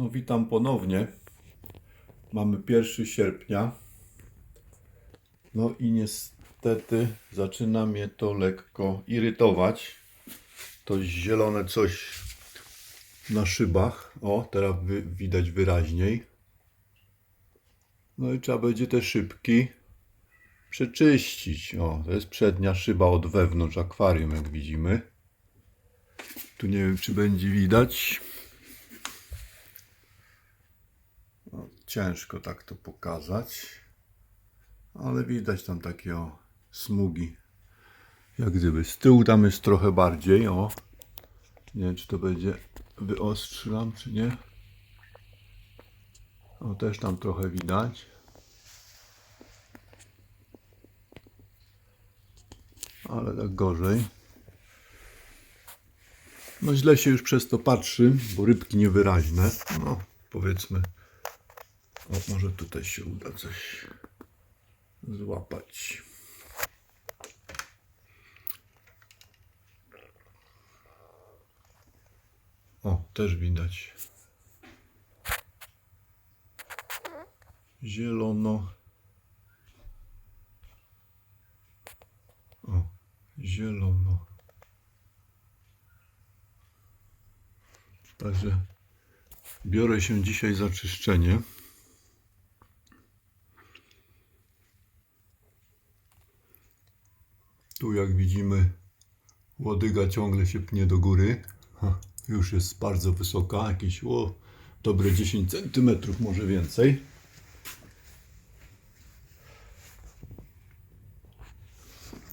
No witam ponownie. Mamy 1 sierpnia. No i niestety zaczyna mnie to lekko irytować. To zielone coś na szybach. O, teraz wy, widać wyraźniej. No i trzeba będzie te szybki przeczyścić. O, to jest przednia szyba od wewnątrz akwarium, jak widzimy. Tu nie wiem, czy będzie widać. No, ciężko tak to pokazać, ale widać tam takie o, smugi. Jak gdyby z tyłu tam jest trochę bardziej, o. Nie wiem, czy to będzie wyostrzylam, czy nie. O, też tam trochę widać. Ale tak gorzej. No źle się już przez to patrzy, bo rybki niewyraźne. No, powiedzmy. O, może tutaj się uda coś złapać. O, też widać. Zielono. O, zielono. Także biorę się dzisiaj za czyszczenie. Tu jak widzimy łodyga ciągle się pnie do góry. Już jest bardzo wysoka, jakieś o, dobre 10 cm, może więcej.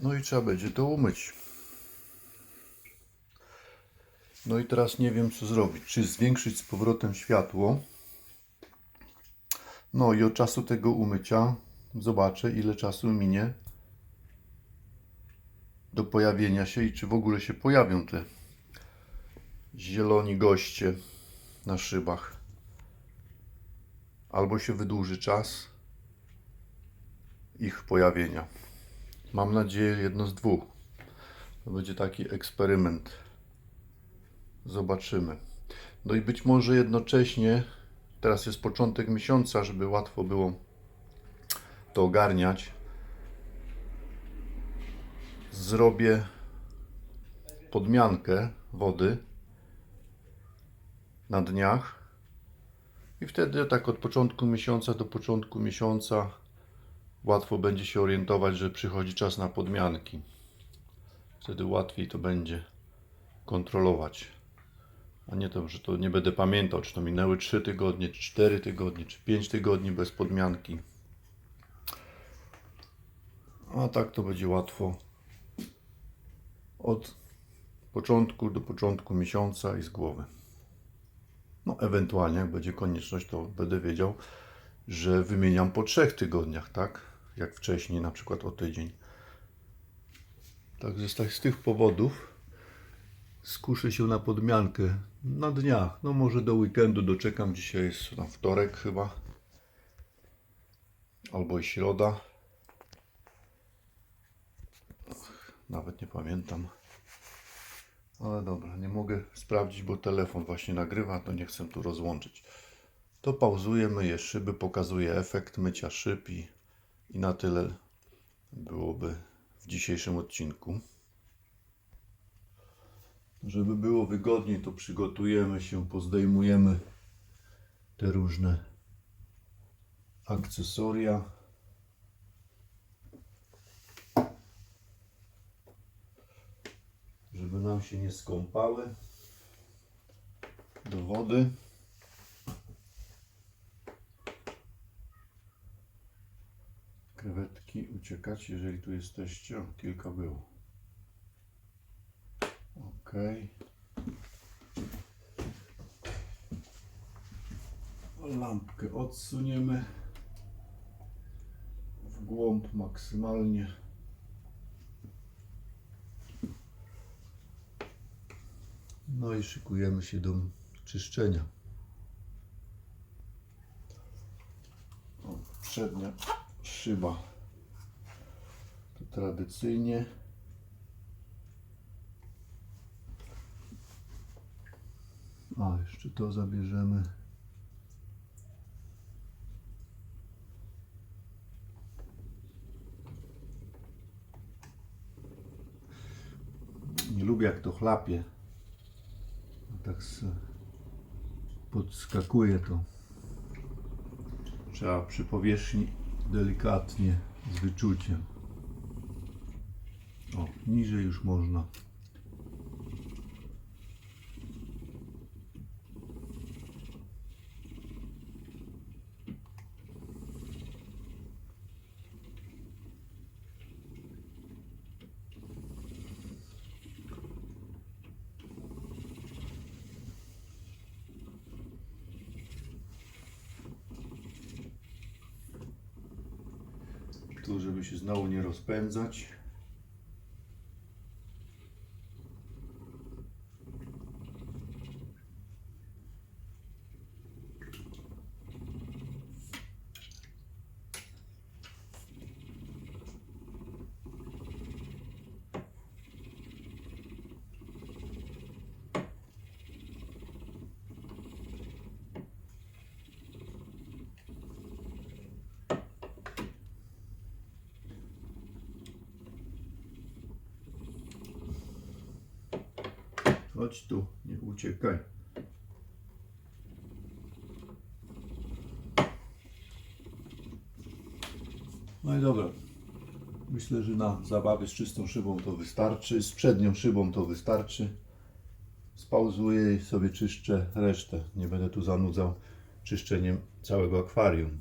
No i trzeba będzie to umyć. No i teraz nie wiem co zrobić. Czy zwiększyć z powrotem światło. No i od czasu tego umycia zobaczę ile czasu minie do pojawienia się i czy w ogóle się pojawią te zieloni goście na szybach. Albo się wydłuży czas ich pojawienia. Mam nadzieję jedno z dwóch. To będzie taki eksperyment. Zobaczymy. No i być może jednocześnie, teraz jest początek miesiąca, żeby łatwo było to ogarniać. Zrobię podmiankę wody na dniach i wtedy tak od początku miesiąca do początku miesiąca łatwo będzie się orientować, że przychodzi czas na podmianki. Wtedy łatwiej to będzie kontrolować. A nie to, że to nie będę pamiętał, czy to minęły 3 tygodnie, czy 4 tygodnie, czy 5 tygodni bez podmianki. A tak to będzie łatwo od początku do początku miesiąca i z głowy. No, ewentualnie, jak będzie konieczność, to będę wiedział, że wymieniam po trzech tygodniach, tak? Jak wcześniej, na przykład o tydzień. Także z, tak, tych powodów skuszę się na podmiankę na dniach. No może do weekendu doczekam. Dzisiaj jest na wtorek chyba. Albo i środa. Nawet nie pamiętam. Ale dobra, nie mogę sprawdzić, bo telefon właśnie nagrywa, to nie chcę tu rozłączyć. To pauzuję, myję szyby, pokazuję efekt mycia szyb i, i na tyle byłoby w dzisiejszym odcinku. Żeby było wygodniej, to przygotujemy się, pozdejmujemy te różne akcesoria. Żeby nam się nie skąpały do wody. Krewetki uciekać, jeżeli tu jesteście. O, kilka było. Ok. Lampkę odsuniemy w głąb maksymalnie. No i szykujemy się do czyszczenia. Przednia szyba. To tradycyjnie. A, jeszcze to zabierzemy. Nie lubię jak to chlapie. Tak podskakuje to. Trzeba przy powierzchni delikatnie, z wyczuciem. O, niżej już można. Żeby się znowu nie rozpędzać. Chodź tu, nie uciekaj. No i dobra. Myślę, że na zabawy z czystą szybą to wystarczy. Z przednią szybą to wystarczy. Spauzuję i sobie czyszczę resztę. Nie będę tu zanudzał czyszczeniem całego akwarium.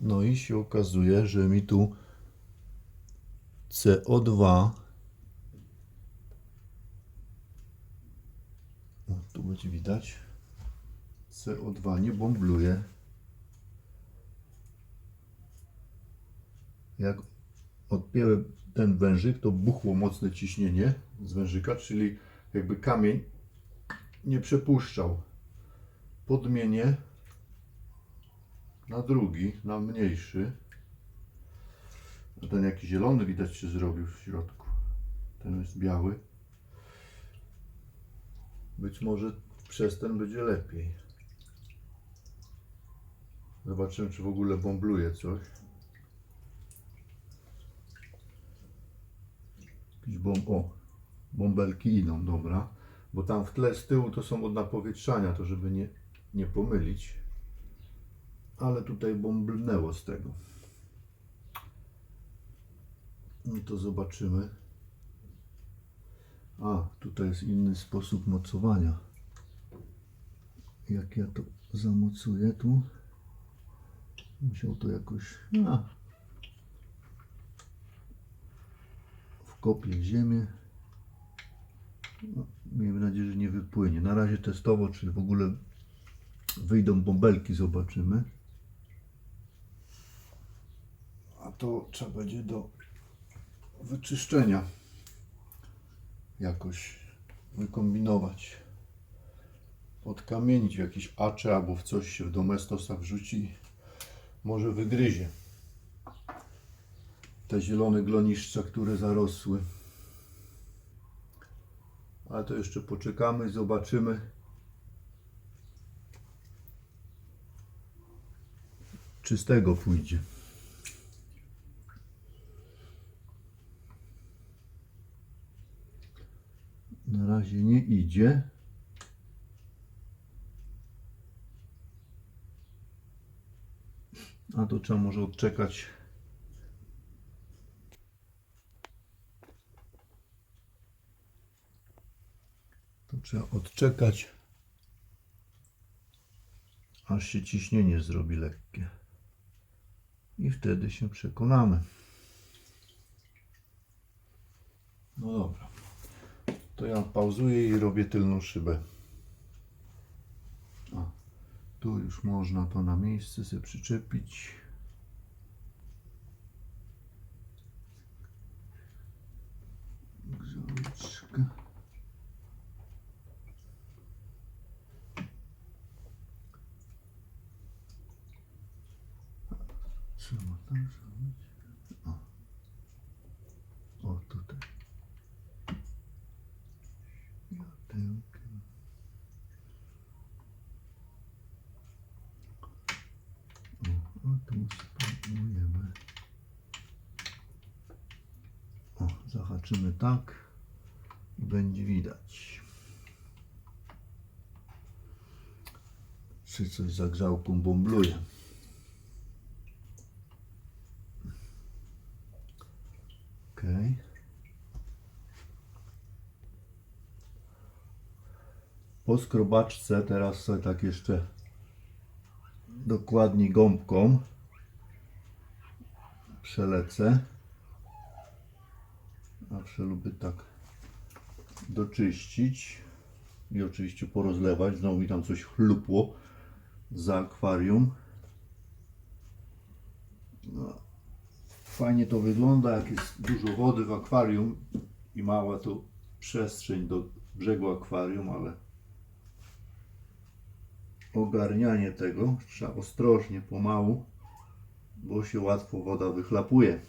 No i się okazuje, że mi tu CO2 Będzie widać. CO2 nie bąbluje. Jak odpięłem ten wężyk, to buchło mocne ciśnienie z wężyka, czyli jakby kamień nie przepuszczał. Podmienię na drugi, na mniejszy. Ten jaki zielony widać się zrobił w środku. Ten jest biały. Być może przez ten będzie lepiej. Zobaczymy, czy w ogóle bąbluje coś. Jakiś bomb... O, bąbelki idą, dobra. Bo tam w tle z tyłu to są od napowietrzania, to żeby nie, nie pomylić. Ale tutaj bąblnęło z tego. No to zobaczymy. A, tutaj jest inny sposób mocowania. Jak ja to zamocuję tu, musiał to jakoś a, wkopię w ziemię. No, miejmy nadzieję, że nie wypłynie. Na razie testowo, czy w ogóle wyjdą bąbelki, zobaczymy. A to trzeba będzie do wyczyszczenia jakoś wykombinować. Odkamienić w jakiś acze albo w coś się w domestosa wrzuci. Może wygryzie. Te zielone gloniszcza, które zarosły. Ale to jeszcze poczekamy, zobaczymy. Czy z tego pójdzie. Na razie nie idzie. A to trzeba może odczekać. To trzeba odczekać, aż się ciśnienie zrobi lekkie. I wtedy się przekonamy. No dobra. To ja pauzuję i robię tylną szybę. A, tu już można to na miejsce sobie przyczepić. Grzałeczka. Trzeba tak zrobić. O, o tutaj. Jatełkiem. O, a tu spróbujemy. O, zahaczymy tak. będzie widać. Czy coś za grzałką bąbluje. Okej. Po skrobaczce teraz sobie tak jeszcze dokładnie gąbką przelecę. Zawsze lubię tak doczyścić i oczywiście porozlewać. Znowu mi tam coś chlupło za akwarium. No. Fajnie to wygląda, jak jest dużo wody w akwarium i mała to przestrzeń do brzegu akwarium, ale ogarnianie tego trzeba ostrożnie, pomału, bo się łatwo woda wychlapuje.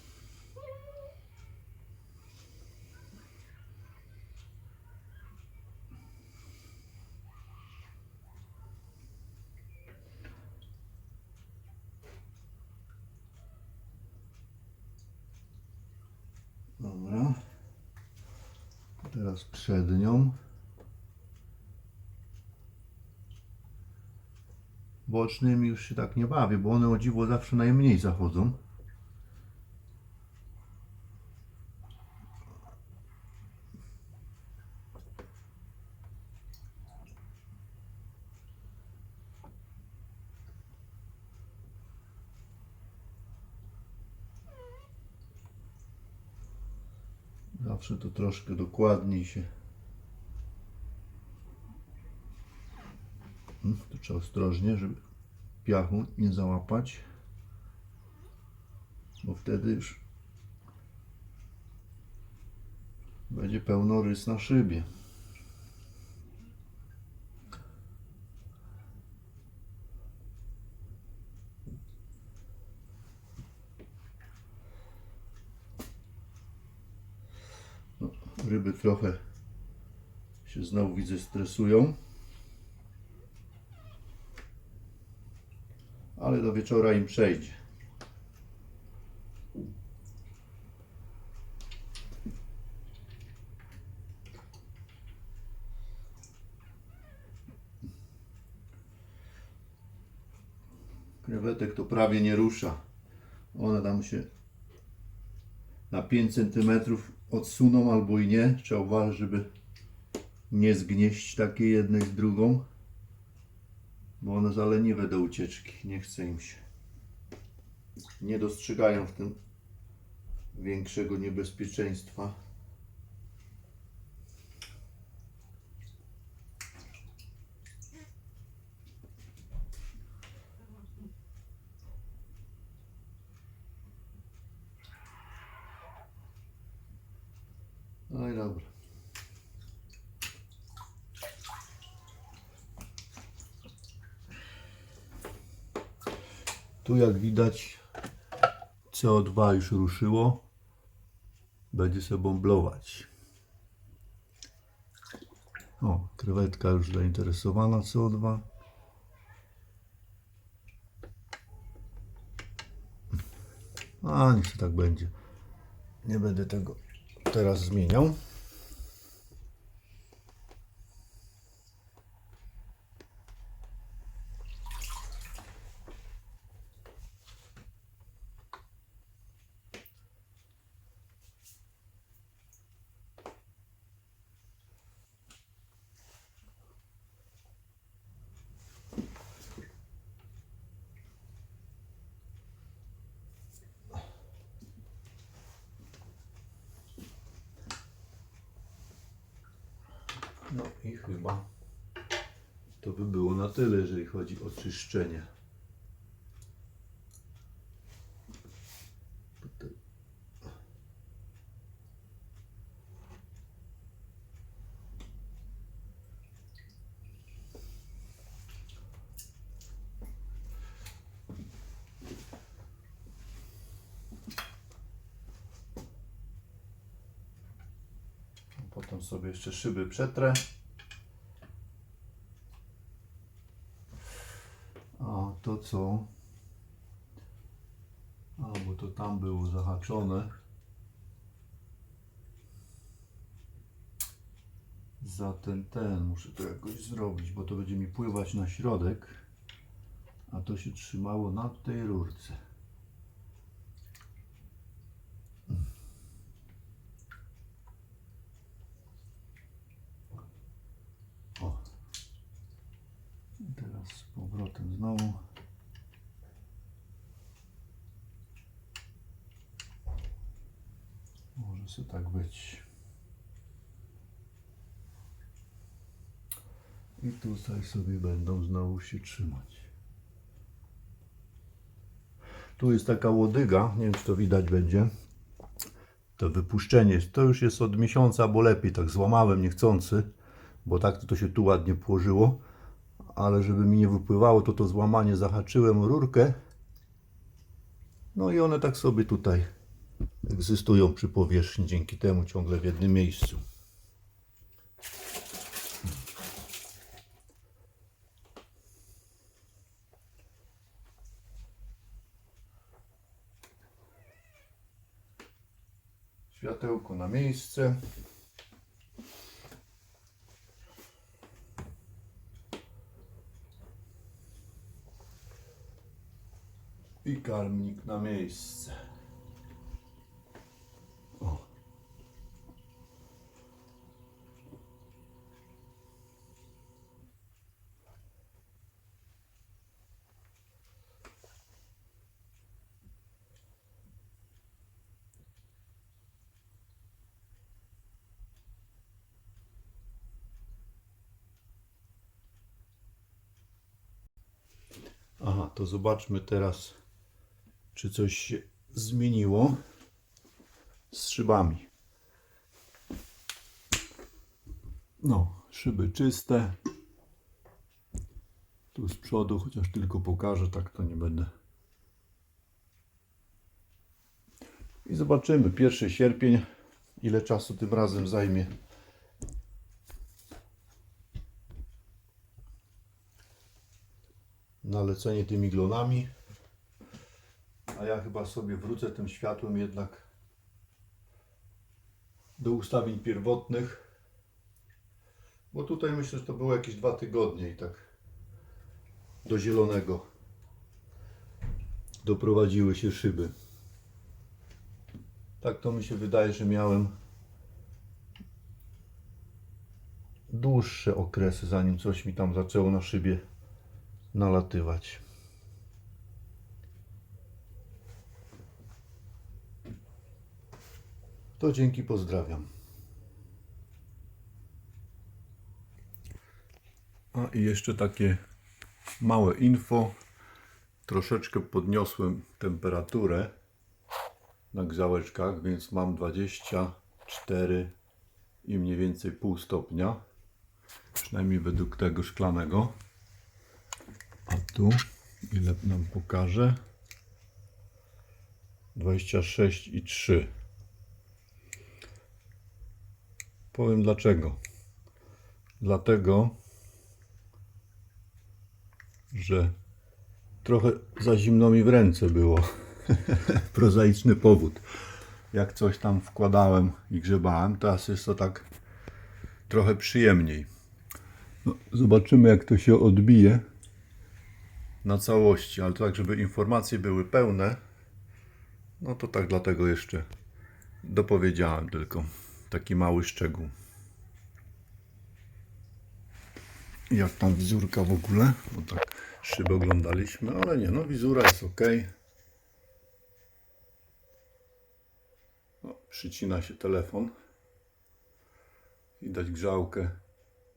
Dobra. Teraz przednią. Bocznymi już się tak nie bawię, bo one o dziwo zawsze najmniej zachodzą. Zawsze to troszkę dokładniej się. Mm, Tu trzeba ostrożnie, żeby piachu nie załapać, bo wtedy już będzie pełno rys na szybie. No, ryby trochę się znowu widzę stresują. ale do wieczora im przejdzie. Krewetek to prawie nie rusza. One tam się na 5 cm odsuną albo i nie. Trzeba uważać, żeby nie zgnieść takiej jednej z drugą bo one za leniwe do ucieczki, nie chce im się. Nie dostrzegają w tym większego niebezpieczeństwa. No i dobra. Jak widać CO2 już ruszyło. Będzie sobie bąblować. O, krewetka już zainteresowana CO2. A, niech się tak będzie. Nie będę tego teraz zmieniał. No i chyba to by było na tyle, jeżeli chodzi o czyszczenie. Potem sobie jeszcze szyby przetrę. A to co? A bo to tam było zahaczone. za ten, ten, muszę to jakoś zrobić, bo to będzie mi pływać na środek, a to się trzymało na tej rurce. O. I teraz z powrotem znowu. Sobie tak być. I tutaj sobie będą znowu się trzymać. Tu jest taka łodyga, nie wiem czy to widać będzie. To wypuszczenie, to już jest od miesiąca, bo lepiej, tak złamałem niechcący, bo tak to, się tu ładnie położyło, ale żeby mi nie wypływało, to to złamanie zahaczyłem rurkę. No i one tak sobie tutaj egzystują przy powierzchni, dzięki temu ciągle w jednym miejscu. Światełko na miejsce. I karmnik na miejsce. Aha, to zobaczmy teraz, czy coś się zmieniło z szybami. No, szyby czyste. Tu z przodu, chociaż tylko pokażę, tak to nie będę. I zobaczymy, 1 sierpień, ile czasu tym razem zajmie. Nalecenie tymi glonami. A ja chyba sobie wrócę tym światłem jednak do ustawień pierwotnych. Bo tutaj myślę, że to było jakieś dwa tygodnie i tak do zielonego doprowadziły się szyby. Tak to mi się wydaje, że miałem dłuższe okresy, zanim coś mi tam zaczęło na szybie nalatywać. To dzięki, pozdrawiam. A i jeszcze takie małe info. Troszeczkę podniosłem temperaturę na grzałeczkach, więc mam 24 i mniej więcej pół stopnia. Przynajmniej według tego szklanego. Tu ile nam pokaże? 26 i 3. Powiem dlaczego. Dlatego, że trochę za zimno mi w ręce było. Prozaiczny powód. Jak coś tam wkładałem i grzebałem, teraz jest to tak trochę przyjemniej. No, zobaczymy, jak to się odbije na całości, ale tak, żeby informacje były pełne, no to tak dlatego jeszcze dopowiedziałem tylko taki mały szczegół. Jak tam wizurka w ogóle? Bo tak szybę oglądaliśmy, ale nie, no wizura jest ok. No, przycina się telefon. Widać grzałkę.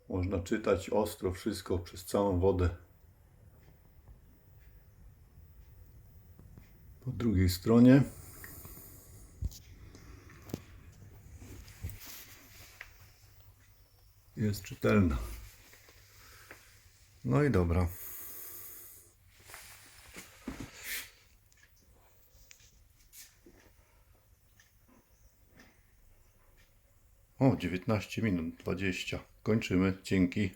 Można czytać ostro wszystko przez całą wodę. Drugiej stronie jest czytelna. No i dobra. O, 19 minut 20. Kończymy. Dzięki.